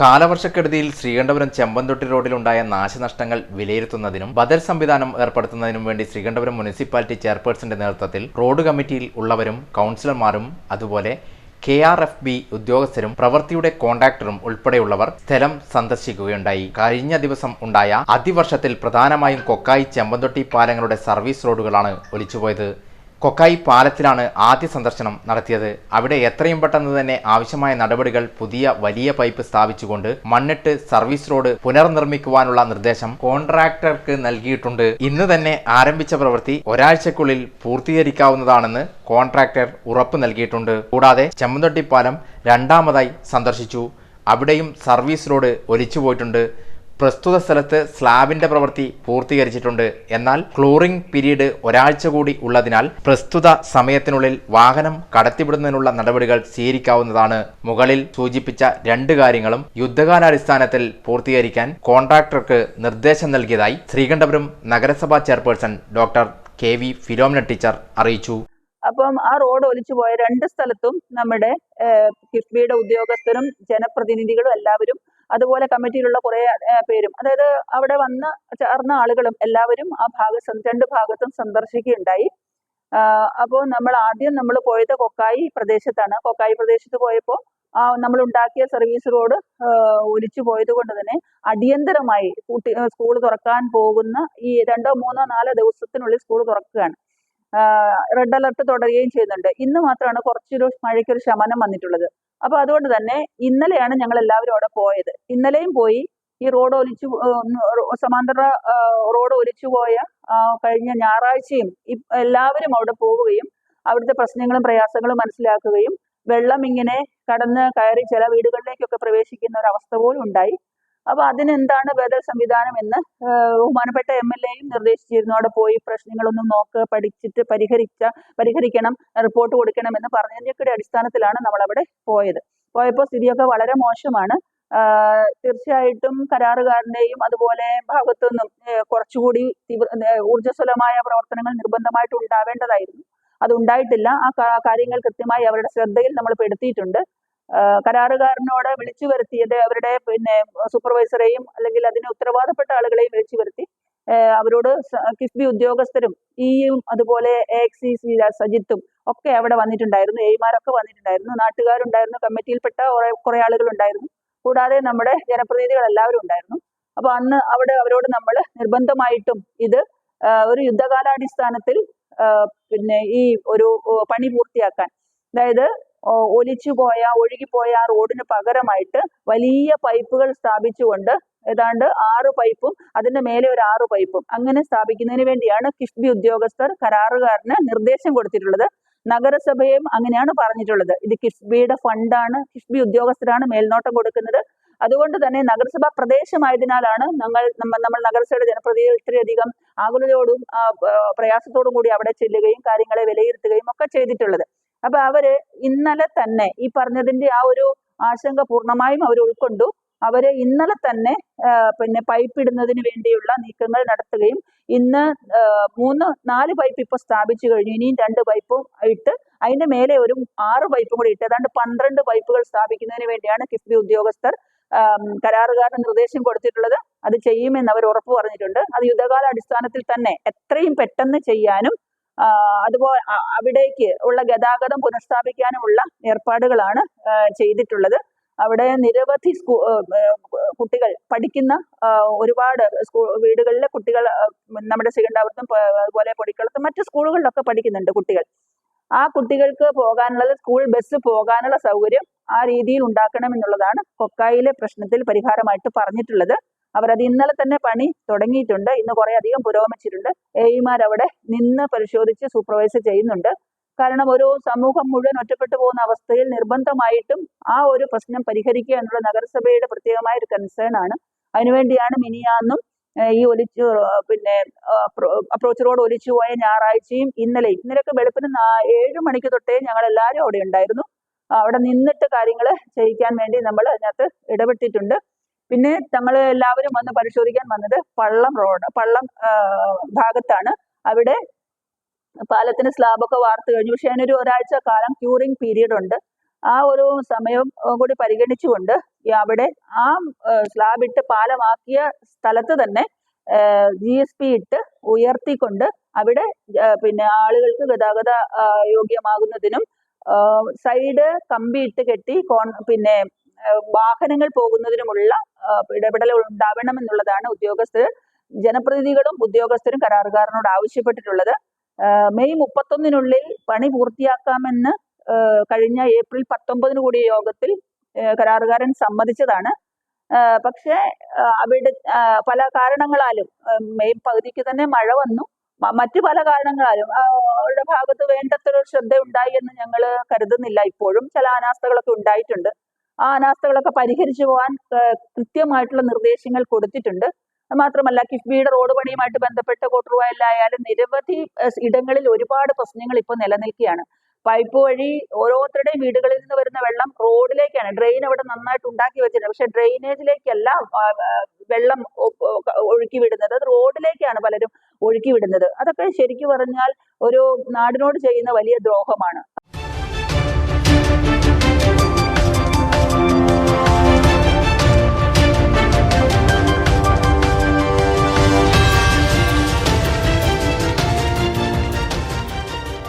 കാലവർഷക്കെടുതിയിൽ ശ്രീകണ്ഠപുരം ചെമ്പന്തൊട്ടി റോഡിലുണ്ടായ നാശനഷ്ടങ്ങൾ വിലയിരുത്തുന്നതിനും ബദൽ സംവിധാനം ഏർപ്പെടുത്തുന്നതിനും വേണ്ടി ശ്രീകണ്ഠപുരം മുനിസിപ്പാലിറ്റി ചെയർപേഴ്സന്റെ നേതൃത്വത്തിൽ റോഡ് കമ്മിറ്റിയിൽ ഉള്ളവരും കൗൺസിലർമാരും അതുപോലെ കെ ആർ എഫ് ബി ഉദ്യോഗസ്ഥരും പ്രവൃത്തിയുടെ കോൺട്രാക്ടറും ഉൾപ്പെടെയുള്ളവർ സ്ഥലം സന്ദർശിക്കുകയുണ്ടായി. കഴിഞ്ഞ ദിവസം ഉണ്ടായ അതിവർഷത്തിൽ പ്രധാനമായും കൊക്കായി ചെമ്പന്തൊട്ടി പാലങ്ങളുടെ സർവീസ് റോഡുകളാണ് ഒലിച്ചുപോയത്. കൊക്കായി പാലത്തിലാണ് ആദ്യ സന്ദർശനം നടത്തിയത്. അവിടെ എത്രയും പെട്ടെന്ന് തന്നെ ആവശ്യമായ നടപടികൾ പുതിയ വലിയ പൈപ്പ് സ്ഥാപിച്ചുകൊണ്ട് മണ്ണിട്ട് സർവീസ് റോഡ് പുനർനിർമ്മിക്കുവാനുള്ള നിർദ്ദേശം കോൺട്രാക്ടർക്ക് നൽകിയിട്ടുണ്ട്. ഇന്ന് തന്നെ ആരംഭിച്ച പ്രവൃത്തി ഒരാഴ്ചക്കുള്ളിൽ പൂർത്തീകരിക്കാവുന്നതാണെന്ന് കോൺട്രാക്ടർ ഉറപ്പ് നൽകിയിട്ടുണ്ട്. കൂടാതെ ചെമ്മന്തൊട്ടി പാലം രണ്ടാമതായി സന്ദർശിച്ചു. അവിടെയും സർവീസ് റോഡ് ഒലിച്ചുപോയിട്ടുണ്ട്. പ്രസ്തുത സ്ഥലത്ത് സ്ലാബിന്റെ പ്രവൃത്തി പൂർത്തീകരിച്ചിട്ടുണ്ട്. എന്നാൽ ക്ലോറിംഗ് പീരീഡ് ഒരാഴ്ച കൂടി ഉള്ളതിനാൽ പ്രസ്തുത സമയത്തിനുള്ളിൽ വാഹനം കടത്തിവിടുന്നതിനുള്ള നടപടികൾ സ്വീകരിക്കാവുന്നതാണ്. മുകളിൽ സൂചിപ്പിച്ച രണ്ട് കാര്യങ്ങളും യുദ്ധകാലാടിസ്ഥാനത്തിൽ പൂർത്തീകരിക്കാൻ കോൺട്രാക്ടർക്ക് നിർദ്ദേശം നൽകിയതായി ശ്രീകണ്ഠപുരം നഗരസഭാ chairperson doctor K V Philomina teacher അറിയിച്ചു. അപ്പം ആ റോഡ് ഒലിച്ചു പോയ രണ്ട് സ്ഥലത്തും നമ്മുടെ കിഫ്ബിയുടെ ഉദ്യോഗസ്ഥരും ജനപ്രതിനിധികളും എല്ലാവരും അതുപോലെ കമ്മിറ്റിയിലുള്ള കുറെ പേരും. അതായത് അവിടെ വന്ന് ചേർന്ന ആളുകളും എല്ലാവരും ആ ഭാഗ രണ്ട് ഭാഗത്തും സന്ദർശിക്കുകയുണ്ടായി. അപ്പോൾ നമ്മൾ ആദ്യം നമ്മൾ പോയത് കൊക്കായി പ്രദേശത്താണ്. കൊക്കായി പ്രദേശത്ത് പോയപ്പോൾ നമ്മൾ ഉണ്ടാക്കിയ സർവീസ് റോഡ് ഒലിച്ചു പോയത് കൊണ്ട് തന്നെ അടിയന്തരമായി കുട്ടി സ്കൂൾ തുറക്കാൻ പോകുന്ന ഈ രണ്ടോ മൂന്നോ നാലോ ദിവസത്തിനുള്ളിൽ സ്കൂൾ തുറക്കുകയാണ്. റെഡ് അലർട്ട് തുടരുകയും ചെയ്യുന്നുണ്ട്. ഇന്ന് മാത്രമാണ് കുറച്ചൊരു മഴയ്ക്കൊരു ശമനം വന്നിട്ടുള്ളത്. അപ്പൊ അതുകൊണ്ട് തന്നെ ഇന്നലെയാണ് ഞങ്ങൾ എല്ലാവരും അവിടെ പോയത്. ഇന്നലെയും പോയി ഈ റോഡ് ഒലിച്ചു സമാന്തര റോഡ് ഒലിച്ചു പോയ കഴിഞ്ഞ ഞായറാഴ്ചയും എല്ലാവരും അവിടെ പോവുകയും അവിടുത്തെ പ്രശ്നങ്ങളും പ്രയാസങ്ങളും മനസ്സിലാക്കുകയും വെള്ളം ഇങ്ങനെ കടന്ന് കയറി ചില വീടുകളിലേക്കൊക്കെ പ്രവേശിക്കുന്ന ഒരു അവസ്ഥ പോലും ഉണ്ടായി. അപ്പൊ അതിനെന്താണ് ബദൽ സംവിധാനം എന്ന് ബഹുമാനപ്പെട്ട എം എൽ എയും നിർദ്ദേശിച്ചിരുന്നു അവിടെ പോയി പ്രശ്നങ്ങളൊന്നും നോക്ക് പഠിച്ചിട്ട് പരിഹരിച്ച പരിഹരിക്കണം റിപ്പോർട്ട് കൊടുക്കണം എന്ന് പറഞ്ഞതിന്റെയൊക്കെ അടിസ്ഥാനത്തിലാണ് നമ്മൾ അവിടെ പോയത്. പോയപ്പോൾ സ്ഥിതിയൊക്കെ വളരെ മോശമാണ്. തീർച്ചയായിട്ടും കരാറുകാരന്റെയും അതുപോലെ ഭാഗത്തു നിന്നും കുറച്ചുകൂടി തീവ്ര ഊർജസ്വലമായ പ്രവർത്തനങ്ങൾ നിർബന്ധമായിട്ട് ഉണ്ടാവേണ്ടതായിരുന്നു. അത് ഉണ്ടായിട്ടില്ല. ആ കാര്യങ്ങൾ കൃത്യമായി അവരുടെ ശ്രദ്ധയിൽ നമ്മൾ പെടുത്തിയിട്ടുണ്ട്. കരാറുകാരനോട് വിളിച്ചു വരുത്തിയത് അവരുടെ പിന്നെ സൂപ്പർവൈസറെയും അല്ലെങ്കിൽ അതിന് ഉത്തരവാദപ്പെട്ട ആളുകളെയും വിളിച്ചു വരുത്തി അവരോട് കിഫ്ബി ഉദ്യോഗസ്ഥരും ഇയും അതുപോലെ എക്സ് സി സജിത്തും ഒക്കെ അവിടെ വന്നിട്ടുണ്ടായിരുന്നു എയ്മാരൊക്കെ വന്നിട്ടുണ്ടായിരുന്നു നാട്ടുകാരുണ്ടായിരുന്നു കമ്മിറ്റിയിൽപ്പെട്ട കുറെ ആളുകൾ ഉണ്ടായിരുന്നു കൂടാതെ നമ്മുടെ ജനപ്രതിനിധികൾ എല്ലാവരും ഉണ്ടായിരുന്നു. അപ്പൊ അന്ന് അവിടെ അവരോട് നമ്മൾ നിർബന്ധമായിട്ടും ഇത് ഒരു യുദ്ധകാലാടിസ്ഥാനത്തിൽ പിന്നെ ഈ ഒരു പണി പൂർത്തിയാക്കാൻ അതായത് ഒലിച്ചുപോയ ഒഴുകിപ്പോയ ആ റോഡിന് പകരമായിട്ട് വലിയ പൈപ്പുകൾ സ്ഥാപിച്ചുകൊണ്ട് ഏതാണ്ട് ആറ് പൈപ്പും അതിന്റെ മേലെ ഒരു ആറ് പൈപ്പും അങ്ങനെ സ്ഥാപിക്കുന്നതിന് വേണ്ടിയാണ് കിഫ്ബി ഉദ്യോഗസ്ഥർ കരാറുകാരന് നിർദ്ദേശം കൊടുത്തിട്ടുള്ളത്. നഗരസഭയും അങ്ങനെയാണ് പറഞ്ഞിട്ടുള്ളത്. ഇത് കിഫ്ബിയുടെ ഫണ്ടാണ് കിഫ്ബി ഉദ്യോഗസ്ഥരാണ് മേൽനോട്ടം കൊടുക്കുന്നത്. അതുകൊണ്ട് തന്നെ നഗരസഭാ പ്രദേശമായതിനാലാണ് ഞങ്ങൾ നമ്മൾ നഗരസഭയുടെ ജനപ്രതിനിധികൾ ഇത്രയധികം ആകുലതയോടും പ്രയാസത്തോടും കൂടി അവിടെ ചെല്ലുകയും കാര്യങ്ങളെ വിലയിരുത്തുകയും ഒക്കെ ചെയ്തിട്ടുള്ളത്. അപ്പൊ അവർ ഇന്നലെ തന്നെ ഈ പറഞ്ഞതിന്റെ ആ ഒരു ആശങ്ക പൂർണമായും അവർ ഉൾക്കൊണ്ടു. അവർ ഇന്നലെ തന്നെ പിന്നെ പൈപ്പ് ഇടുന്നതിന് വേണ്ടിയുള്ള നീക്കങ്ങൾ നടത്തുകയും ഇന്ന് മൂന്ന് നാല് പൈപ്പ് ഇപ്പൊ സ്ഥാപിച്ചു കഴിഞ്ഞു. ഇനിയും രണ്ട് പൈപ്പും ഇട്ട് അതിന്റെ മേലെ ഒരു ആറ് പൈപ്പും കൂടി ഇട്ട് ഏതാണ്ട് പന്ത്രണ്ട് പൈപ്പുകൾ സ്ഥാപിക്കുന്നതിന് വേണ്ടിയാണ് കിഫ്ബി ഉദ്യോഗസ്ഥർ കരാറുകാരന് നിർദ്ദേശം കൊടുത്തിട്ടുള്ളത്. അത് ചെയ്യുമെന്ന് അവർ ഉറപ്പ് പറഞ്ഞിട്ടുണ്ട്. അത് യുദ്ധകാല അടിസ്ഥാനത്തിൽ തന്നെ എത്രയും പെട്ടെന്ന് ചെയ്യാനും അതുപോലെ അവിടേക്ക് ഉള്ള ഗതാഗതം പുനഃസ്ഥാപിക്കാനുമുള്ള ഏർപ്പാടുകളാണ് ചെയ്തിട്ടുള്ളത്. അവിടെ നിരവധി സ്കൂ കുട്ടികൾ പഠിക്കുന്ന ഒരുപാട് സ്കൂ വീടുകളിലെ കുട്ടികൾ നമ്മുടെ ശ്രീകണ്ഠാപുരത്തും അതുപോലെ പൊടിക്കളത്തും മറ്റു സ്കൂളുകളിലൊക്കെ പഠിക്കുന്നുണ്ട് കുട്ടികൾ. ആ കുട്ടികൾക്ക് പോകാനുള്ളത് സ്കൂൾ ബസ് പോകാനുള്ള സൗകര്യം ആ രീതിയിൽ ഉണ്ടാക്കണം എന്നുള്ളതാണ് കൊക്കായിലെ പ്രശ്നത്തിൽ പരിഹാരമായിട്ട് പറഞ്ഞിട്ടുള്ളത്. അവരത് ഇന്നലെ തന്നെ പണി തുടങ്ങിയിട്ടുണ്ട്. ഇന്ന് കുറെ അധികം പുരോഗമിച്ചിട്ടുണ്ട്. എയിമാർ അവിടെ നിന്ന് പരിശോധിച്ച് സൂപ്പർവൈസ് ചെയ്യുന്നുണ്ട്. കാരണം ഒരു സമൂഹം മുഴുവൻ ഒറ്റപ്പെട്ടു പോകുന്ന അവസ്ഥയിൽ നിർബന്ധമായിട്ടും ആ ഒരു പ്രശ്നം പരിഹരിക്കുക എന്നുള്ള നഗരസഭയുടെ പ്രത്യേകമായ ഒരു കൺസേൺ ആണ്. അതിനുവേണ്ടിയാണ് മിനിയാന്നും ഈ ഒലിച്ചു പിന്നെ അപ്രോച്ച് റോഡ് ഒലിച്ചു പോയ ഞായറാഴ്ചയും ഇന്നലെ ഇന്നലെയൊക്കെ വെളുപ്പിന് ഏഴ് മണിക്ക് തൊട്ടേ ഞങ്ങൾ എല്ലാവരും അവിടെ ഉണ്ടായിരുന്നു. അവിടെ നിന്നിട്ട് കാര്യങ്ങൾ ചെയ്യിക്കാൻ വേണ്ടി നമ്മൾ അതിനകത്ത് ഇടപെട്ടിട്ടുണ്ട്. പിന്നെ ഞങ്ങൾ എല്ലാവരും വന്ന് പരിശോധിക്കാൻ വന്നത് പള്ളം റോഡ് പള്ളം ഭാഗത്താണ്. അവിടെ പാലത്തിന് സ്ലാബൊക്കെ വാർത്ത് കഴിഞ്ഞു. പക്ഷെ അതിനൊരു ഒരാഴ്ച കാലം ക്യൂറിംഗ് പീരീഡ് ഉണ്ട്. ആ ഒരു സമയം കൂടി പരിഗണിച്ചുകൊണ്ട് അവിടെ ആ സ്ലാബ് ഇട്ട് പാലമാക്കിയ സ്ഥലത്ത് തന്നെ ജി എസ് പി ഇട്ട് ഉയർത്തിക്കൊണ്ട് അവിടെ പിന്നെ ആളുകൾക്ക് ഗതാഗത യോഗ്യമാകുന്നതിനും സൈഡ് കമ്പി ഇട്ട് കെട്ടി കോൺ പിന്നെ വാഹനങ്ങൾ പോകുന്നതിനുമുള്ള ഇടപെടലുകൾ ഉണ്ടാവണമെന്നുള്ളതാണ് ഉദ്യോഗസ്ഥർ ജനപ്രതിനിധികളും ഉദ്യോഗസ്ഥരും കരാറുകാരനോട് ആവശ്യപ്പെട്ടിട്ടുള്ളത്. മെയ് മുപ്പത്തൊന്നിനുള്ളിൽ പണി പൂർത്തിയാക്കാമെന്ന് കഴിഞ്ഞ ഏപ്രിൽ പത്തൊമ്പതിന് കൂടിയ യോഗത്തിൽ കരാറുകാരൻ സമ്മതിച്ചതാണ്. പക്ഷെ അവിടെ പല കാരണങ്ങളാലും മെയ് പകുതിക്ക് തന്നെ മഴ വന്നു. മറ്റു പല കാരണങ്ങളാലും അവരുടെ ഭാഗത്ത് വേണ്ടത്ര ശ്രദ്ധ ഉണ്ടായി എന്ന് ഞങ്ങൾ കരുതുന്നില്ല. ഇപ്പോഴും ചില അനാസ്ഥകളൊക്കെ ഉണ്ടായിട്ടുണ്ട്. ആ അനാസ്ഥകളൊക്കെ പരിഹരിച്ചു പോകാൻ കൃത്യമായിട്ടുള്ള നിർദ്ദേശങ്ങൾ കൊടുത്തിട്ടുണ്ട്. മാത്രമല്ല കിഫ്ബിയുടെ റോഡ് പണിയുമായിട്ട് ബന്ധപ്പെട്ട കോട്ടുറുവായിലായാലും നിരവധി ഇടങ്ങളിൽ ഒരുപാട് പ്രശ്നങ്ങൾ ഇപ്പോൾ നിലനിൽക്കുകയാണ്. പൈപ്പ് വഴി ഓരോരുത്തരുടെയും വീടുകളിൽ നിന്ന് വരുന്ന വെള്ളം റോഡിലേക്കാണ്. ഡ്രെയിൻ അവിടെ നന്നായിട്ട് ഉണ്ടാക്കി വെച്ചിട്ടുണ്ട്. പക്ഷെ ഡ്രെയിനേജിലേക്കല്ല വെള്ളം ഒഴുക്കി വിടുന്നത്. അത് റോഡിലേക്കാണ് പലരും ഒഴുക്കി വിടുന്നത്. അതൊക്കെ ശരിക്കു പറഞ്ഞാൽ ഒരു നാടിനോട് ചെയ്യുന്ന വലിയ ദ്രോഹമാണ്.